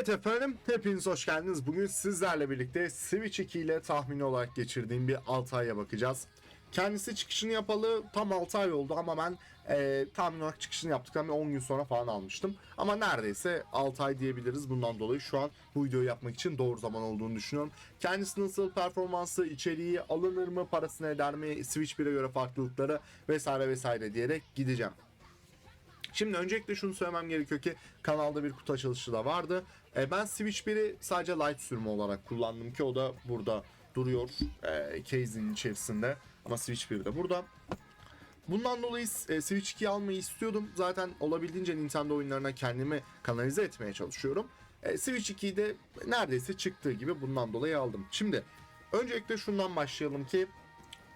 Evet efendim, hepiniz hoş geldiniz. Bugün sizlerle birlikte Switch 2 ile tahmini olarak geçirdiğim bir 6 aya bakacağız. Kendisi çıkışını yapalı tam 6 ay oldu ama ben e, tahmin olarak çıkışını yaptıktan bir 10 gün sonra falan almıştım. Ama neredeyse 6 ay diyebiliriz. Bundan dolayı şu an bu videoyu yapmak için doğru zaman olduğunu düşünüyorum. Kendisi nasıl, performansı, içeriği, alınır mı, parasını eder mi, Switch 1'e göre farklılıkları vesaire vesaire diyerek gideceğim. Şimdi öncelikle şunu söylemem gerekiyor ki kanalda bir kutu açılışı da vardı. E, ben Switch 1'i sadece light sürümü olarak kullandım ki o da burada duruyor e, case'in içerisinde. Ama Switch 1 de burada. Bundan dolayı e, Switch 2'yi almayı istiyordum. Zaten olabildiğince Nintendo oyunlarına kendimi kanalize etmeye çalışıyorum. E, Switch 2'yi de neredeyse çıktığı gibi bundan dolayı aldım. Şimdi öncelikle şundan başlayalım ki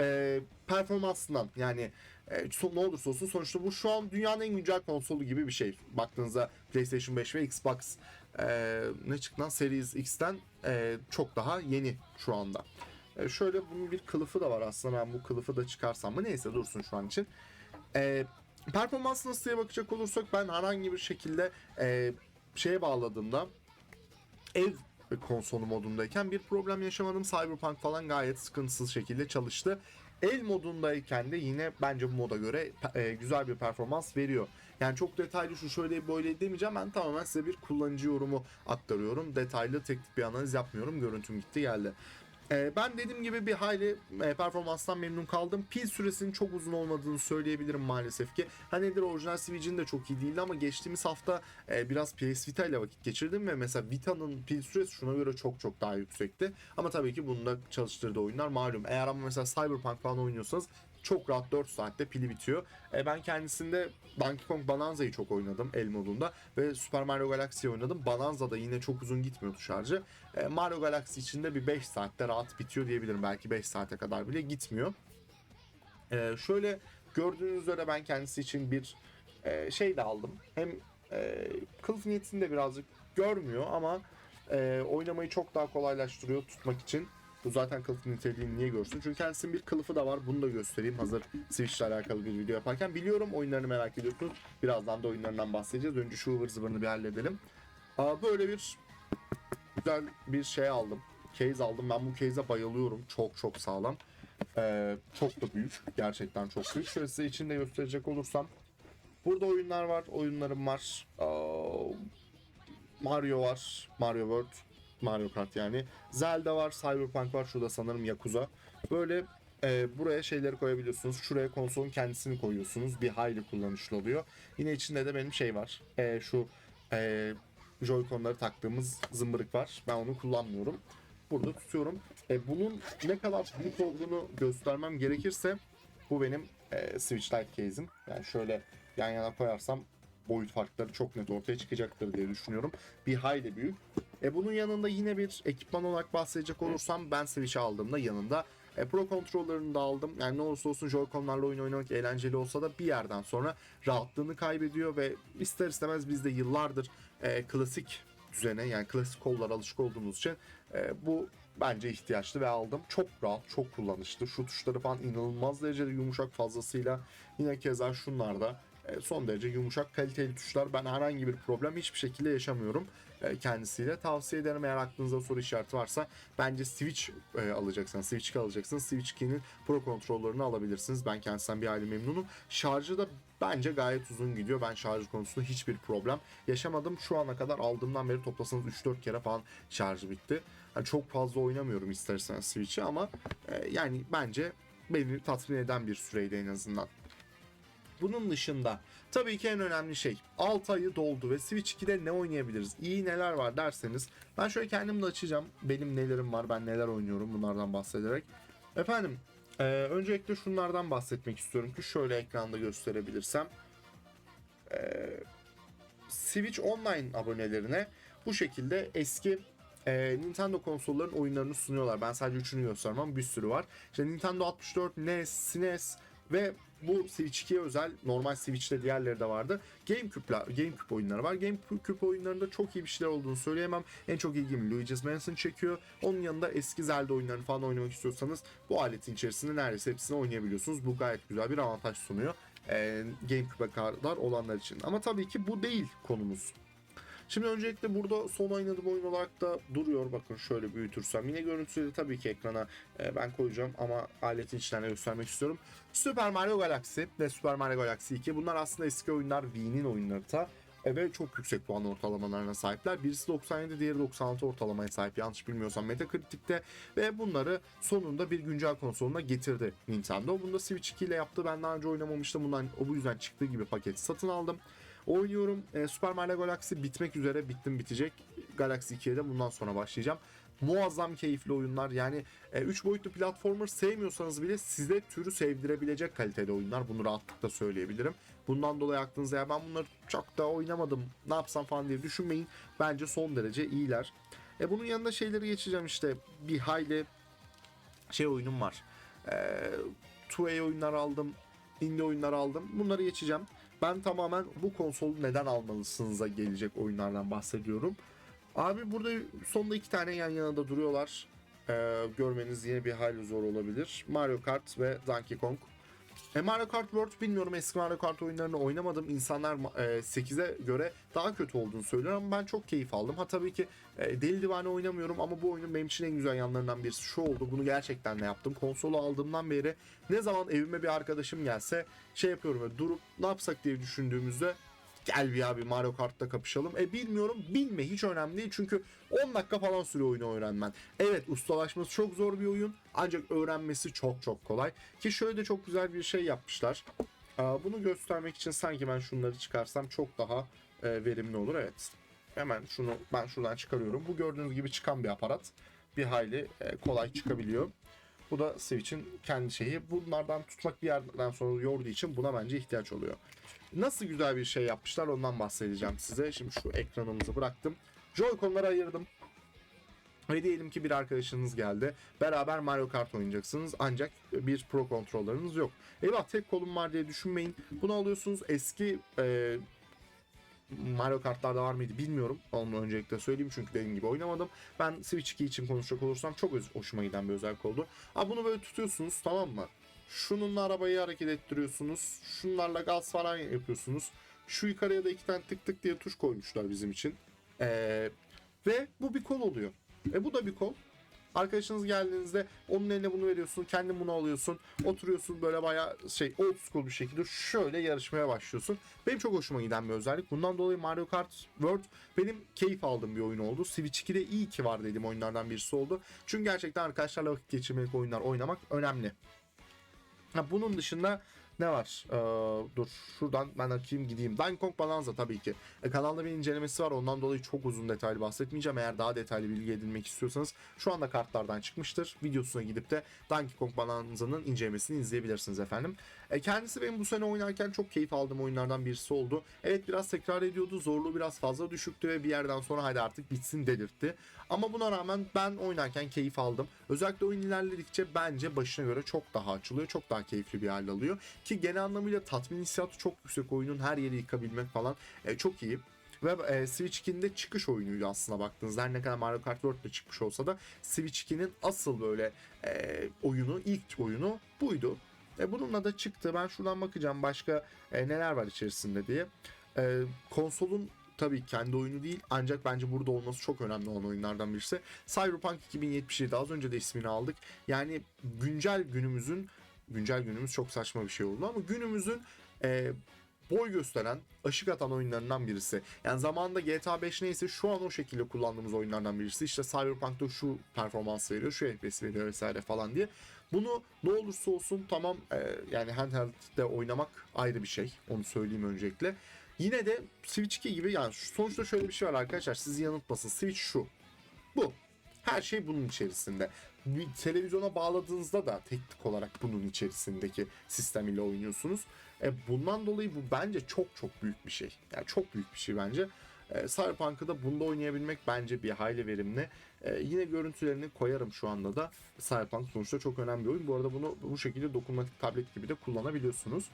e, performansından yani e, ne olursa olsun sonuçta bu şu an dünyanın en güncel konsolu gibi bir şey. Baktığınızda PlayStation 5 ve Xbox e, ne çıktı Series X'ten e, çok daha yeni şu anda. E, şöyle bunun bir kılıfı da var aslında ben bu kılıfı da çıkarsam mı neyse dursun şu an için. E, performans nasıl bakacak olursak ben herhangi bir şekilde e, şeye bağladığımda ev konsolu modundayken bir problem yaşamadım. Cyberpunk falan gayet sıkıntısız şekilde çalıştı. El modundayken de yine bence bu moda göre e, güzel bir performans veriyor. Yani çok detaylı şu şöyle böyle demeyeceğim. Ben tamamen size bir kullanıcı yorumu aktarıyorum. Detaylı teknik bir analiz yapmıyorum. Görüntüm gitti geldi. E, ben dediğim gibi bir hayli e, performanstan memnun kaldım. Pil süresinin çok uzun olmadığını söyleyebilirim maalesef ki. Hani nedir orijinal Switch'in de çok iyi değildi ama geçtiğimiz hafta e, biraz PS Vita ile vakit geçirdim ve mesela Vita'nın pil süresi şuna göre çok çok daha yüksekti. Ama tabii ki bunda çalıştırdığı oyunlar malum. Eğer ama mesela Cyberpunk falan oynuyorsanız çok rahat 4 saatte pili bitiyor. E, ben kendisinde Donkey Kong Bonanza'yı çok oynadım el modunda ve Super Mario Galaxy oynadım. Bonanza'da yine çok uzun gitmiyordu şarjı. E, Mario Galaxy içinde bir 5 saatte rahat bitiyor diyebilirim. Belki 5 saate kadar bile gitmiyor. E, şöyle gördüğünüz üzere ben kendisi için bir e, şey de aldım. Hem e, kılıf niyetini de birazcık görmüyor ama e, oynamayı çok daha kolaylaştırıyor tutmak için. Bu zaten kılıf niteliğini niye görsün? Çünkü kendisinin bir kılıfı da var. Bunu da göstereyim hazır Switch ile alakalı bir video yaparken. Biliyorum oyunlarını merak ediyorsunuz. Birazdan da oyunlarından bahsedeceğiz. Önce şu ıvır zıvırını bir halledelim. Aa, böyle bir güzel bir şey aldım. Case aldım. Ben bu case'e bayılıyorum. Çok çok sağlam. Ee, çok da büyük. Gerçekten çok büyük. Şöyle size içinde gösterecek olursam. Burada oyunlar var. Oyunlarım var. Aa, Mario var. Mario World. Mario Kart yani. Zelda var. Cyberpunk var. Şurada sanırım Yakuza. Böyle e, buraya şeyleri koyabiliyorsunuz. Şuraya konsolun kendisini koyuyorsunuz. Bir hayli kullanışlı oluyor. Yine içinde de benim şey var. E, şu e, Joy-Con'ları taktığımız zımbırık var. Ben onu kullanmıyorum. Burada tutuyorum. E, bunun ne kadar büyük olduğunu göstermem gerekirse bu benim e, Switch Lite case'im. Yani şöyle yan yana koyarsam boyut farkları çok net ortaya çıkacaktır diye düşünüyorum. Bir hayli büyük. E, bunun yanında yine bir ekipman olarak bahsedecek olursam ben Switch'i aldığımda yanında e, Pro Controller'ını da aldım. Yani ne olursa olsun Joy-Con'larla oyun oynamak eğlenceli olsa da bir yerden sonra rahatlığını kaybediyor ve ister istemez biz de yıllardır e, klasik düzene yani klasik kollara alışık olduğumuz için e, bu bence ihtiyaçlı ve aldım. Çok rahat, çok kullanışlı. Şu tuşları falan inanılmaz derecede yumuşak fazlasıyla. Yine keza şunlar da son derece yumuşak kaliteli tuşlar. Ben herhangi bir problem hiçbir şekilde yaşamıyorum e, kendisiyle. Tavsiye ederim eğer aklınızda soru işareti varsa bence Switch e, alacaksınız. Switch 2 alacaksınız. Switch 2'nin Pro kontrollerini alabilirsiniz. Ben kendisinden bir aile memnunum. Şarjı da bence gayet uzun gidiyor. Ben şarj konusunda hiçbir problem yaşamadım. Şu ana kadar aldığımdan beri toplasanız 3-4 kere falan şarjı bitti. Yani çok fazla oynamıyorum isterseniz Switch'i ama e, yani bence beni tatmin eden bir süreydi en azından. Bunun dışında tabii ki en önemli şey 6 ayı doldu ve Switch 2'de ne oynayabiliriz? İyi neler var derseniz ben şöyle kendim de açacağım. Benim nelerim var, ben neler oynuyorum bunlardan bahsederek. Efendim e, öncelikle şunlardan bahsetmek istiyorum ki şöyle ekranda gösterebilirsem. E, Switch Online abonelerine bu şekilde eski e, Nintendo konsolların oyunlarını sunuyorlar. Ben sadece üçünü göstermem bir sürü var. İşte Nintendo 64, NES, SNES ve bu Switch 2'ye özel normal Switch'te diğerleri de vardı. GameCube, GameCube oyunları var. GameCube oyunlarında çok iyi bir şeyler olduğunu söyleyemem. En çok ilgimi Luigi's Mansion çekiyor. Onun yanında eski Zelda oyunlarını falan oynamak istiyorsanız bu aletin içerisinde neredeyse hepsini oynayabiliyorsunuz. Bu gayet güzel bir avantaj sunuyor. Ee, GameCube'e kadar olanlar için. Ama tabii ki bu değil konumuz. Şimdi öncelikle burada son oynadığım oyun olarak da duruyor. Bakın şöyle büyütürsem. Yine görüntüleri tabii ki ekrana e, ben koyacağım ama aletin içinden de göstermek istiyorum. Super Mario Galaxy ve Super Mario Galaxy 2 bunlar aslında eski oyunlar Wii'nin oyunları da e, ve çok yüksek puan ortalamalarına sahipler. Birisi 97, diğeri 96 ortalamaya sahip yanlış bilmiyorsam Metacritic'te ve bunları sonunda bir güncel konsoluna getirdi Nintendo. Bunu da Switch 2 ile yaptı. Ben daha önce oynamamıştım. Bundan o bu yüzden çıktığı gibi paketi satın aldım. Oynuyorum. E, Super Mario Galaxy bitmek üzere. Bittim bitecek. Galaxy 2'ye de bundan sonra başlayacağım. Muazzam keyifli oyunlar. Yani 3 boyutlu platformer sevmiyorsanız bile size türü sevdirebilecek kalitede oyunlar. Bunu rahatlıkla söyleyebilirim. Bundan dolayı aklınıza ya ben bunları çok da oynamadım ne yapsam falan diye düşünmeyin. Bence son derece iyiler. E bunun yanında şeyleri geçeceğim işte bir hayli şey oyunum var. E, 2A oyunlar aldım. Indie oyunlar aldım. Bunları geçeceğim. Ben tamamen bu konsolu neden almalısınız'a gelecek oyunlardan bahsediyorum. Abi burada sonda iki tane yan yana da duruyorlar. Ee, görmeniz yine bir hayli zor olabilir. Mario Kart ve Donkey Kong. E, Mario Kart World bilmiyorum eski Mario Kart oyunlarını oynamadım. İnsanlar e, 8'e göre daha kötü olduğunu söylüyor ama ben çok keyif aldım. Ha tabii ki e, deli divane oynamıyorum ama bu oyunun benim için en güzel yanlarından birisi şu oldu. Bunu gerçekten ne yaptım? Konsolu aldığımdan beri ne zaman evime bir arkadaşım gelse şey yapıyorum böyle durup ne yapsak diye düşündüğümüzde gel bir abi Mario Kart'ta kapışalım. E bilmiyorum bilme hiç önemli değil çünkü 10 dakika falan sürüyor oyunu öğrenmen. Evet ustalaşması çok zor bir oyun ancak öğrenmesi çok çok kolay. Ki şöyle de çok güzel bir şey yapmışlar. Bunu göstermek için sanki ben şunları çıkarsam çok daha e, verimli olur. Evet. Hemen şunu ben şuradan çıkarıyorum. Bu gördüğünüz gibi çıkan bir aparat. Bir hayli e, kolay çıkabiliyor. Bu da Switch'in kendi şeyi. Bunlardan tutmak bir yerden sonra yorduğu için buna bence ihtiyaç oluyor. Nasıl güzel bir şey yapmışlar ondan bahsedeceğim size. Şimdi şu ekranımızı bıraktım. Joy-Con'ları ayırdım. Ve diyelim ki bir arkadaşınız geldi. Beraber Mario Kart oynayacaksınız. Ancak bir Pro kontrolleriniz yok. Eyvah tek kolum var diye düşünmeyin. Bunu alıyorsunuz. Eski e, Mario Kart'larda var mıydı bilmiyorum. Onu öncelikle söyleyeyim çünkü dediğim gibi oynamadım. Ben Switch 2 için konuşacak olursam çok hoşuma giden bir özellik oldu. Abi bunu böyle tutuyorsunuz tamam mı? Şununla arabayı hareket ettiriyorsunuz. Şunlarla gaz falan yapıyorsunuz. Şu yukarıya da iki tane tık tık diye tuş koymuşlar bizim için. Ee, ve bu bir kol oluyor. E bu da bir kol. Arkadaşınız geldiğinizde onun eline bunu veriyorsun, kendin bunu alıyorsun, oturuyorsun böyle bayağı şey old school bir şekilde şöyle yarışmaya başlıyorsun. Benim çok hoşuma giden bir özellik. Bundan dolayı Mario Kart World benim keyif aldığım bir oyun oldu. Switch 2'de iyi ki var dediğim oyunlardan birisi oldu. Çünkü gerçekten arkadaşlarla vakit geçirmelik oyunlar oynamak önemli. Bunun dışında ne var? Ee, dur şuradan ben açayım gideyim. Donkey Kong Bonanza tabii ki. E, kanalda bir incelemesi var. Ondan dolayı çok uzun detaylı bahsetmeyeceğim. Eğer daha detaylı bilgi edinmek istiyorsanız şu anda kartlardan çıkmıştır. Videosuna gidip de Donkey Kong Bonanza'nın incelemesini izleyebilirsiniz efendim. E, kendisi benim bu sene oynarken çok keyif aldığım oyunlardan birisi oldu. Evet biraz tekrar ediyordu. Zorluğu biraz fazla düşüktü ve bir yerden sonra hadi artık bitsin dedirtti. Ama buna rağmen ben oynarken keyif aldım. Özellikle oyun ilerledikçe bence başına göre çok daha açılıyor. Çok daha keyifli bir hal alıyor. Ki genel anlamıyla tatmin hissiyatı çok yüksek oyunun her yeri yıkabilmek falan e, çok iyi. Ve e, Switch 2'nin de çıkış oyunuydu aslında baktığınızda. Her ne kadar Mario Kart World de çıkmış olsa da Switch 2'nin asıl böyle e, oyunu, ilk oyunu buydu. E, bununla da çıktı. Ben şuradan bakacağım başka e, neler var içerisinde diye. E, konsolun tabii kendi oyunu değil ancak bence burada olması çok önemli olan oyunlardan birisi. Cyberpunk 2077 az önce de ismini aldık. Yani güncel günümüzün güncel günümüz çok saçma bir şey oldu ama günümüzün e, boy gösteren, ışık atan oyunlarından birisi. Yani zamanında GTA 5 neyse şu an o şekilde kullandığımız oyunlardan birisi. İşte Cyberpunk'ta şu performans veriyor, şu FPS veriyor vesaire falan diye. Bunu ne olursa olsun tamam e, yani handheld'de oynamak ayrı bir şey. Onu söyleyeyim öncelikle. Yine de Switch 2 gibi yani sonuçta şöyle bir şey var arkadaşlar sizi yanıltmasın. Switch şu. Bu. Her şey bunun içerisinde. Televizyona bağladığınızda da teknik olarak bunun içerisindeki sistem ile oynuyorsunuz. E, bundan dolayı bu bence çok çok büyük bir şey. Yani çok büyük bir şey bence. E, Cyberpunk'ı da bunda oynayabilmek bence bir hayli verimli. E, yine görüntülerini koyarım şu anda da. Cyberpunk sonuçta çok önemli bir oyun. Bu arada bunu bu şekilde dokunmatik tablet gibi de kullanabiliyorsunuz.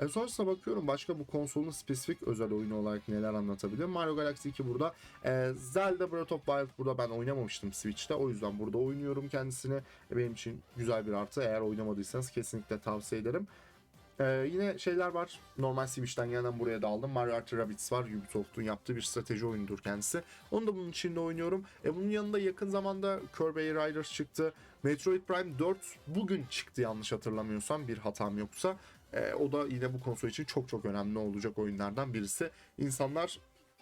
E sonrasında bakıyorum başka bu konsolun spesifik özel oyunu olarak neler anlatabiliyor. Mario Galaxy 2 burada. E, Zelda Breath of Wild burada ben oynamamıştım Switch'te. O yüzden burada oynuyorum kendisini. E, benim için güzel bir artı. Eğer oynamadıysanız kesinlikle tavsiye ederim. Ee, yine şeyler var. Normal Switch'ten yandan buraya da aldım. Mario Kart Rabbids var. Ubisoft'un yaptığı bir strateji oyunudur kendisi. Onu da bunun içinde oynuyorum. E bunun yanında yakın zamanda Kirby Riders çıktı. Metroid Prime 4 bugün çıktı yanlış hatırlamıyorsam bir hatam yoksa. E, o da yine bu konsol için çok çok önemli olacak oyunlardan birisi. İnsanlar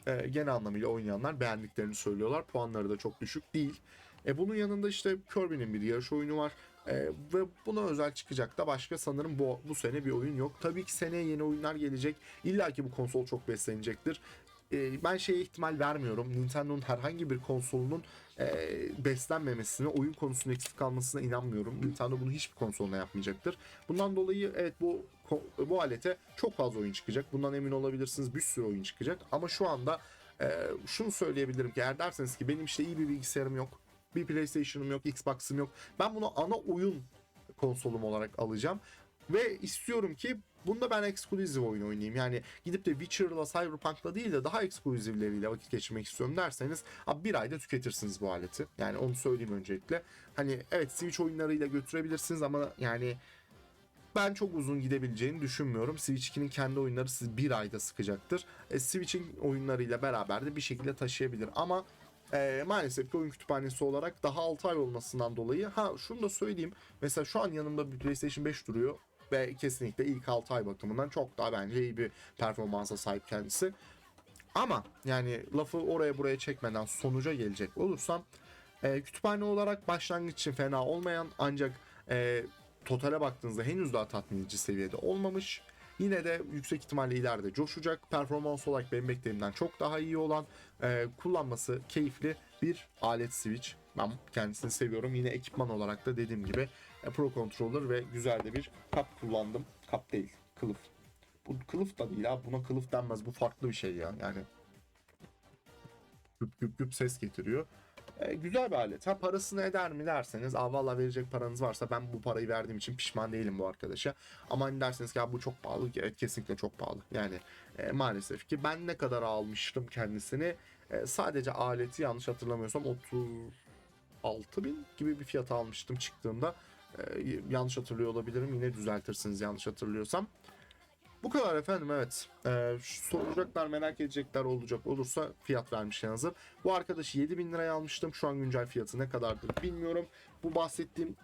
e, genel anlamıyla oynayanlar beğendiklerini söylüyorlar. Puanları da çok düşük değil. E, bunun yanında işte Kirby'nin bir yarış oyunu var. E, ve buna özel çıkacak da başka sanırım bu, bu sene bir oyun yok. Tabii ki seneye yeni oyunlar gelecek. İlla ki bu konsol çok beslenecektir. E, ben şeye ihtimal vermiyorum. Nintendo'nun herhangi bir konsolunun e, beslenmemesine, oyun konusunda eksik kalmasına inanmıyorum. Nintendo bunu hiçbir konsoluna yapmayacaktır. Bundan dolayı evet bu bu alete çok fazla oyun çıkacak. Bundan emin olabilirsiniz. Bir sürü oyun çıkacak. Ama şu anda e, şunu söyleyebilirim ki eğer derseniz ki benim işte iyi bir bilgisayarım yok. Bir PlayStation'ım yok, Xbox'ım yok. Ben bunu ana oyun konsolum olarak alacağım. Ve istiyorum ki bunda ben eksklusif oyun oynayayım. Yani gidip de Witcher'la, Cyberpunk'la değil de daha eksklusifleriyle vakit geçirmek istiyorum derseniz abi bir ayda tüketirsiniz bu aleti. Yani onu söyleyeyim öncelikle. Hani evet Switch oyunlarıyla götürebilirsiniz ama yani ben çok uzun gidebileceğini düşünmüyorum. Switch 2'nin kendi oyunları sizi bir ayda sıkacaktır. E, Switch'in oyunlarıyla beraber de bir şekilde taşıyabilir. Ama e, maalesef ki oyun kütüphanesi olarak daha 6 ay olmasından dolayı ha şunu da söyleyeyim. Mesela şu an yanımda bir PlayStation 5 duruyor ve kesinlikle ilk 6 ay bakımından çok daha bence iyi bir performansa sahip kendisi. Ama yani lafı oraya buraya çekmeden sonuca gelecek olursam e, kütüphane olarak başlangıç için fena olmayan ancak e, totale baktığınızda henüz daha tatmin edici seviyede olmamış. Yine de yüksek ihtimalle ileride coşacak. Performans olarak benim beklediğimden çok daha iyi olan e, kullanması keyifli bir alet Switch. Ben kendisini seviyorum. Yine ekipman olarak da dediğim gibi Pro Controller ve güzel de bir kap kullandım. Kap değil, kılıf. Bu kılıf da değil abi. Buna kılıf denmez. Bu farklı bir şey ya. Yani güp güp güp ses getiriyor. E, güzel bir alet. Ha parasını eder mi derseniz, aa valla verecek paranız varsa ben bu parayı verdiğim için pişman değilim bu arkadaşa. Ama hani derseniz ki ya bu çok pahalı. Evet kesinlikle çok pahalı. Yani e, maalesef ki ben ne kadar almıştım kendisini. E, sadece aleti yanlış hatırlamıyorsam 36 bin gibi bir fiyata almıştım çıktığında. E, yanlış hatırlıyor olabilirim. Yine düzeltirsiniz yanlış hatırlıyorsam. Bu kadar efendim evet. Ee, soracaklar merak edecekler olacak olursa fiyat vermişken hazır. Bu arkadaşı 7000 liraya almıştım. Şu an güncel fiyatı ne kadardır bilmiyorum. Bu bahsettiğim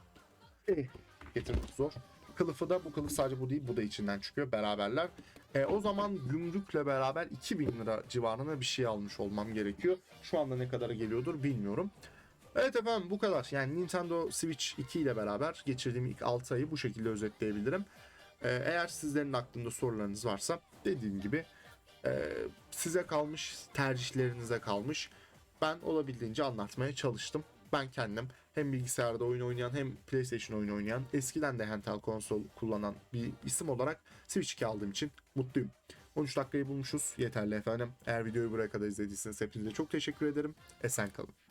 eh, getirmek zor. Kılıfı da bu kılıf sadece bu değil bu da içinden çıkıyor beraberler. E, o zaman gümrükle beraber 2000 lira civarına bir şey almış olmam gerekiyor. Şu anda ne kadara geliyordur bilmiyorum. Evet efendim bu kadar. Yani Nintendo Switch 2 ile beraber geçirdiğim ilk 6 ayı bu şekilde özetleyebilirim. Ee, eğer sizlerin aklında sorularınız varsa dediğim gibi e, size kalmış, tercihlerinize kalmış. Ben olabildiğince anlatmaya çalıştım. Ben kendim hem bilgisayarda oyun oynayan hem PlayStation oyun oynayan eskiden de handheld konsol kullanan bir isim olarak Switch 2 aldığım için mutluyum. 13 dakikayı bulmuşuz. Yeterli efendim. Eğer videoyu buraya kadar izlediyseniz hepinize çok teşekkür ederim. Esen kalın.